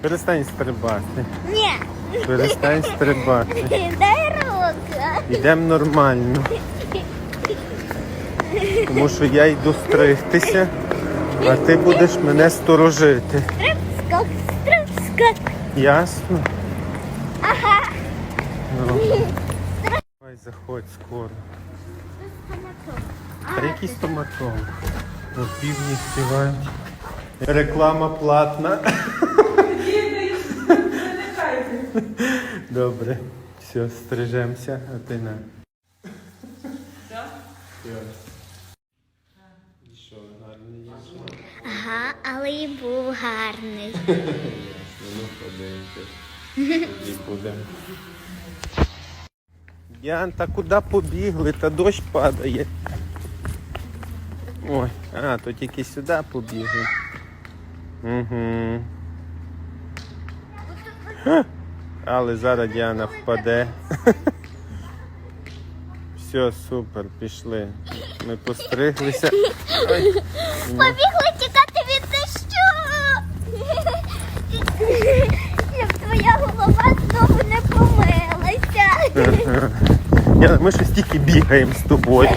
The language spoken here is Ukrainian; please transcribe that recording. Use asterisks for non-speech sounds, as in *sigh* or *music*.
Перестань стрибати. Ні. Перестань стрибати. Дай руку. Йдемо нормально. Тому що я йду стригтися, а ти будеш мене сторожити. Стриб-скок, стриб-скок. Ясно? Ага. Ну. Давай заходь скоро. Та який стоматолог? Півні співають. Реклама платна. Добре. Все, стрижемося, а ти на. Що, гарний є? Ага, але і був гарний. Ну, подивимося. Будемо. Ян, та куди побігли? Та дощ падає. Ой, а, то тільки сюди побігли. Угу. Але зараз Діана впаде. *laughs* Все, супер, пішли. Ми постриглися. Ой, Побігли тікати від дощу. Щоб твоя голова знову не помилася. *laughs* Ми щось тільки бігаємо з тобою.